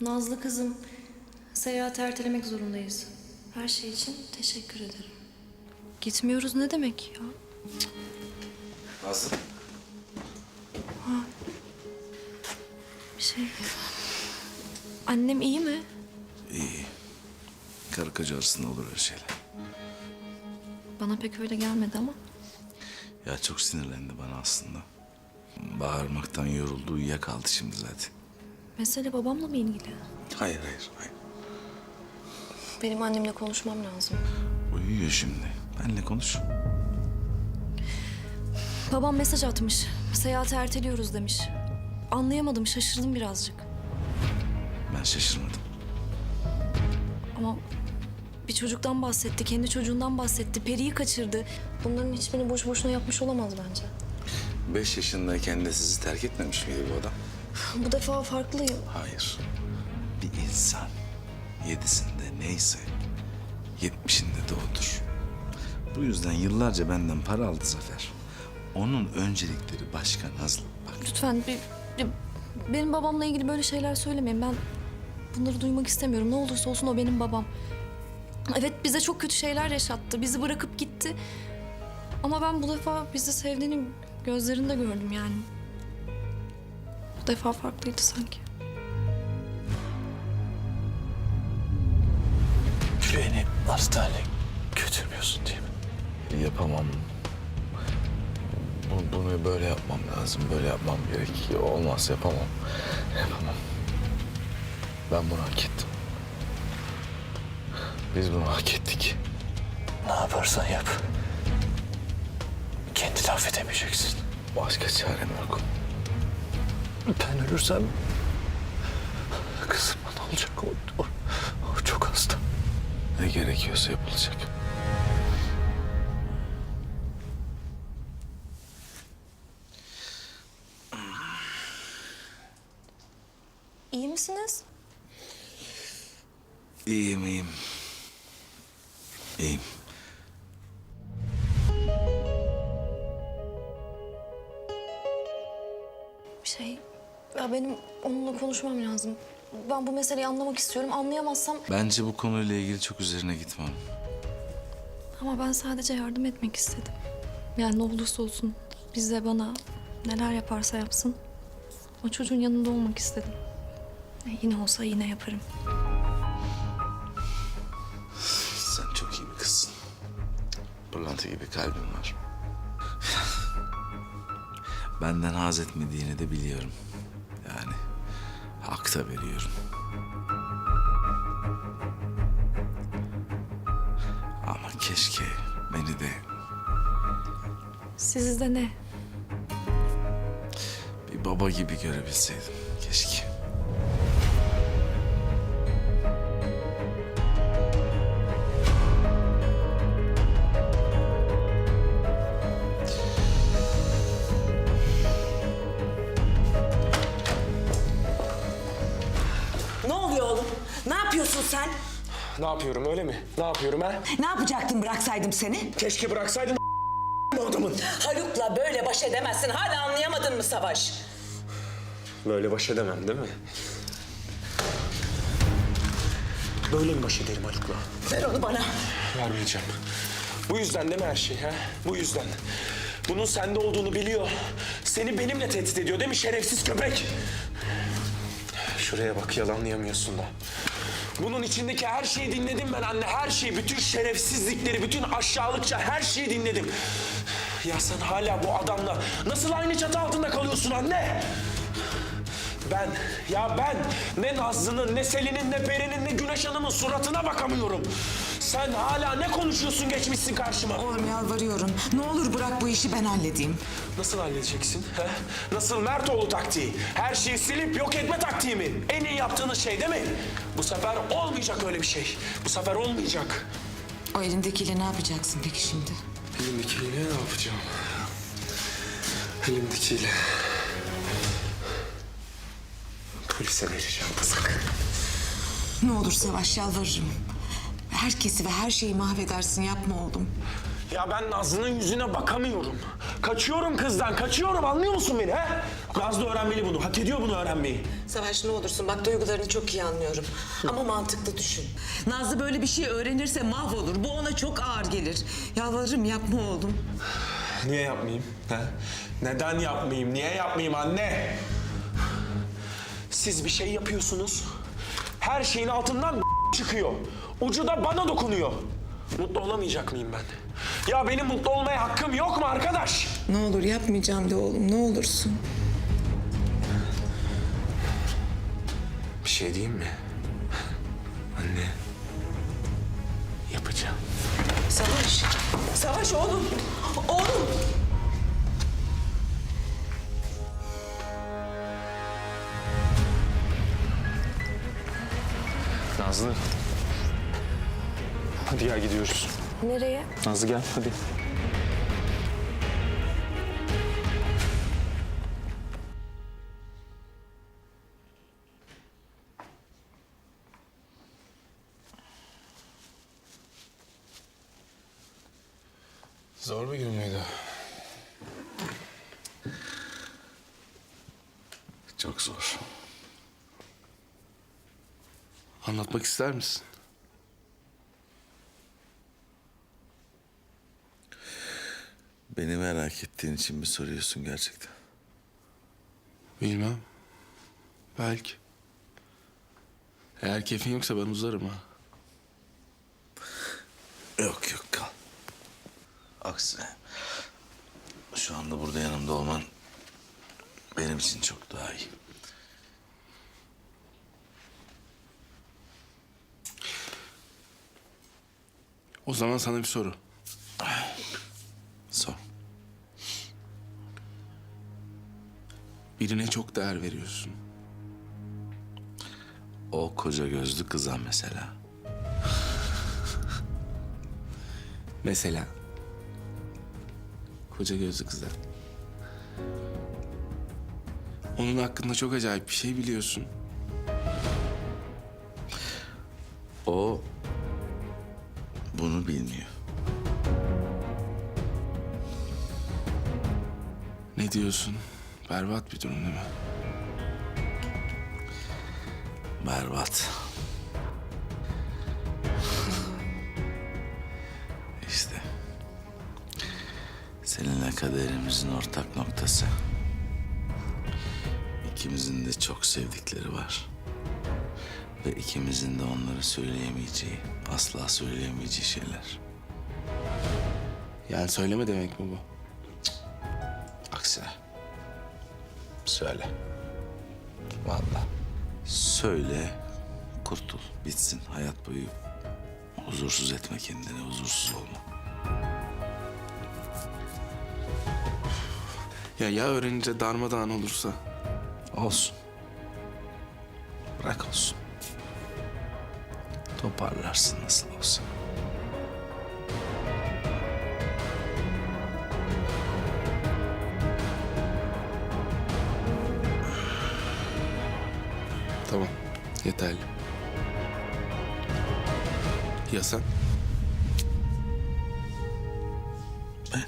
Nazlı kızım, seyahat ertelemek zorundayız. Her şey için teşekkür ederim. Gitmiyoruz ne demek ya? Nazlı. Bir şey... Annem iyi mi? İyi. Karı koca arasında olur öyle şeyler. Bana pek öyle gelmedi ama. Ya çok sinirlendi bana aslında. Bağırmaktan yoruldu, uyuyakaldı şimdi zaten. Mesele babamla mı ilgili? Hayır, hayır, hayır. Benim annemle konuşmam lazım. Uyuyor şimdi. Benle konuş. Babam mesaj atmış. Seyahati erteliyoruz demiş. Anlayamadım, şaşırdım birazcık. Ben şaşırmadım. Ama bir çocuktan bahsetti, kendi çocuğundan bahsetti. Peri'yi kaçırdı. Bunların hiçbirini boş boşuna yapmış olamaz bence. Beş yaşındayken de sizi terk etmemiş miydi bu adam? Bu defa farklıyım. Hayır. Bir insan yedisinde neyse yetmişinde de odur. Bu yüzden yıllarca benden para aldı Zafer. Onun öncelikleri başka Nazlı. Bak Lütfen bir, bir- benim babamla ilgili böyle şeyler söylemeyin. Ben bunları duymak istemiyorum. Ne olursa olsun o benim babam. Evet bize çok kötü şeyler yaşattı. Bizi bırakıp gitti. Ama ben bu defa bizi sevdiğini gözlerinde gördüm yani. Bu defa farklıydı sanki. Beni hastaneye götürmüyorsun değil mi? yapamam. Bu- Bunu böyle yapmam lazım. Böyle yapmam gerek. Olmaz yapamam. Yapamam. Ben bunu hak ettim. Biz bunu hak ettik. Ne yaparsan yap. Kendini affedemeyeceksin. Başka çarem yok. Ben ölürsem kızıma ne olacak? O, o, o çok hasta. Ne gerekiyorsa yapılacak. İyi misiniz? İyiyim, iyiyim. İyiyim. Benim onunla konuşmam lazım. Ben bu meseleyi anlamak istiyorum. Anlayamazsam Bence bu konuyla ilgili çok üzerine gitmem. Ama ben sadece yardım etmek istedim. Yani ne olursa olsun bize bana neler yaparsa yapsın. O çocuğun yanında olmak istedim. E, yine olsa yine yaparım. Sen çok iyi bir kızsın. Pırlanta gibi kalbin var. Benden haz etmediğini de biliyorum. Da veriyorum. Ama keşke beni de Sizde ne? bir baba gibi görebilseydim. Keşke. Oğlum? Ne yapıyorsun sen? Ne yapıyorum öyle mi? Ne yapıyorum ha? Ne yapacaktın bıraksaydım seni? Keşke bıraksaydın bu adamın. Haluk'la böyle baş edemezsin. Hala anlayamadın mı Savaş? Böyle baş edemem değil mi? Böyle mi baş ederim Haluk'la? Ver onu bana. Vermeyeceğim. Bu yüzden değil mi her şey ha? Bu yüzden. Bunun sende olduğunu biliyor. Seni benimle tehdit ediyor değil mi şerefsiz köpek? Şuraya bak yalanlayamıyorsun da. Bunun içindeki her şeyi dinledim ben anne. Her şeyi, bütün şerefsizlikleri, bütün aşağılıkça her şeyi dinledim. Ya sen hala bu adamla nasıl aynı çatı altında kalıyorsun anne? Ben, ya ben ne Nazlı'nın, ne Selin'in, ne Peri'nin, ne Güneş Hanım'ın suratına bakamıyorum. Sen hala ne konuşuyorsun geçmişsin karşıma. Oğlum yalvarıyorum. Ne olur bırak bu işi ben halledeyim. Nasıl halledeceksin? He? Nasıl Mertoğlu taktiği? Her şeyi silip yok etme taktiği mi? En iyi yaptığınız şey değil mi? Bu sefer olmayacak öyle bir şey. Bu sefer olmayacak. O elindekiyle ne yapacaksın peki şimdi? Elimdekiyle ne yapacağım? Elimdekiyle... Polise vereceğim kızık. Ne olur Savaş yalvarırım. Herkesi ve her şeyi mahvedersin yapma oğlum. Ya ben Nazlı'nın yüzüne bakamıyorum. Kaçıyorum kızdan, kaçıyorum anlıyor musun beni he? Nazlı öğrenmeli bunu. Hak ediyor bunu öğrenmeyi. Savaş ne olursun bak duygularını çok iyi anlıyorum. Ama mantıklı düşün. Nazlı böyle bir şey öğrenirse mahvolur. Bu ona çok ağır gelir. Yalvarırım yapma oğlum. Niye yapmayayım? He? Neden yapmayayım? Niye yapmayayım anne? Siz bir şey yapıyorsunuz. Her şeyin altından çıkıyor. Ucu da bana dokunuyor. Mutlu olamayacak mıyım ben? Ya benim mutlu olmaya hakkım yok mu arkadaş? Ne olur yapmayacağım de oğlum ne olursun. Bir şey diyeyim mi? Anne. Yapacağım. Savaş. Savaş oğlum. Oğlum. Ya gidiyoruz. Nereye? Nazlı gel hadi. Zor bir gün müydü? Çok zor. Anlatmak ister misin? Beni merak ettiğin için mi soruyorsun gerçekten? Bilmem. Belki. Eğer keyfin yoksa ben uzarım ha. Yok yok kal. Aksine şu anda burada yanımda olman benim için çok daha iyi. O zaman sana bir soru. Birine çok değer veriyorsun. O koca gözlü kıza mesela. Mesela. Koca gözlü kıza. Onun hakkında çok acayip bir şey biliyorsun. O bunu bilmiyor. Ne diyorsun? Berbat bir durum değil mi? Berbat. işte. Seninle kaderimizin ortak noktası. İkimizin de çok sevdikleri var. Ve ikimizin de onları söyleyemeyeceği, asla söyleyemeyeceği şeyler. Yani söyleme demek mi bu? Söyle. Vallahi. Söyle, kurtul, bitsin hayat boyu. Huzursuz etme kendini, huzursuz olma. Ya ya öğrenince darmadağın olursa? Olsun. Bırak olsun. Toparlarsın nasıl olsa. Yeterli. Ya sen? Ben...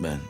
Ben...